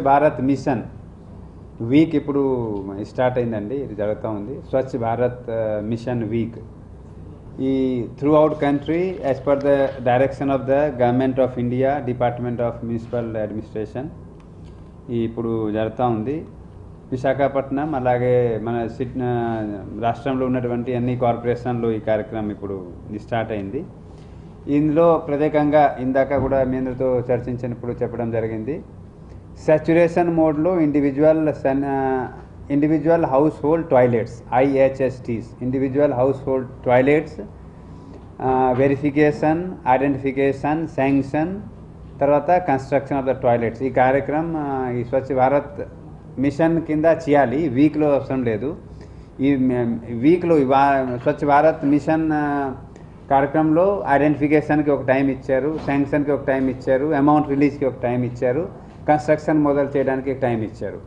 Bharat mission. Week ఇప్పుడు start అయిందండి ఇది జరుగుతూ ఉంది. Swachh Bharat mission week. ఈ throughout country as per the direction of the government of India department of municipal administration ఇప్పుడు జరుగుతూ ఉంది. విశాఖపట్నం అలాగే మన సిట్ రాష్ట్రంలో ఉన్నటువంటి అన్ని కార్పొరేషన్లు ఈ కార్యక్రమం ఇప్పుడు స్టార్ట్ అయింది. ఇందులో ప్రత్యేకంగా ఇందాక కూడా మీ అందరితో చర్చించినప్పుడు చెప్పడం జరిగింది. సాచురేషన్ మోడ్లో individual సెన్ individual house hold toilets ఐహెచ్ఎస్టీస్ individual house hold toilets verification identification sanction తర్వాత కన్స్ట్రక్షన్ ఆఫ్ ద టాయిలెట్స్ ఈ కార్యక్రమం uh, ఈ స్వచ్ఛ భారత్ మిషన్ కింద చేయాలి. వీక్లో అవసరం లేదు. ఈ వీక్లో స్వచ్ఛ భారత్ మిషన్ uh, కార్యక్రమంలో ఐడెంటిఫికేషన్కి ఒక టైం ఇచ్చారు శాంక్షన్కి ఒక టైం ఇచ్చారు అమౌంట్ రిలీజ్కి ఒక టైం ఇచ్చారు. కన్స్ట్రక్షన్ మొదలు చేయడానికి టైం ఇచ్చారు.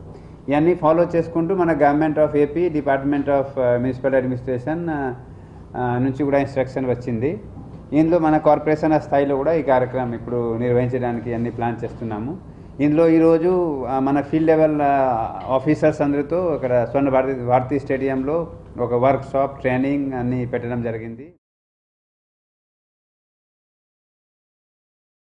ఇవన్నీ ఫాలో చేసుకుంటూ మన government of AP department of municipal administration నుంచి కూడా ఇన్స్ట్రక్షన్ వచ్చింది. ఇందులో మన కార్పొరేషన్ స్థాయిలో కూడా ఈ కార్యక్రమం ఇప్పుడు నిర్వహించడానికి అన్ని ప్లాన్ చేస్తున్నాము. ఇందులో ఈరోజు మన ఫీల్డ్ లెవెల్ ఆఫీసర్స్ అందరితో ఇక్కడ స్వర్ణ భారతి భారతీ స్టేడియంలో ఒక వర్క్ షాప్ ట్రైనింగ్ అన్నీ పెట్టడం జరిగింది.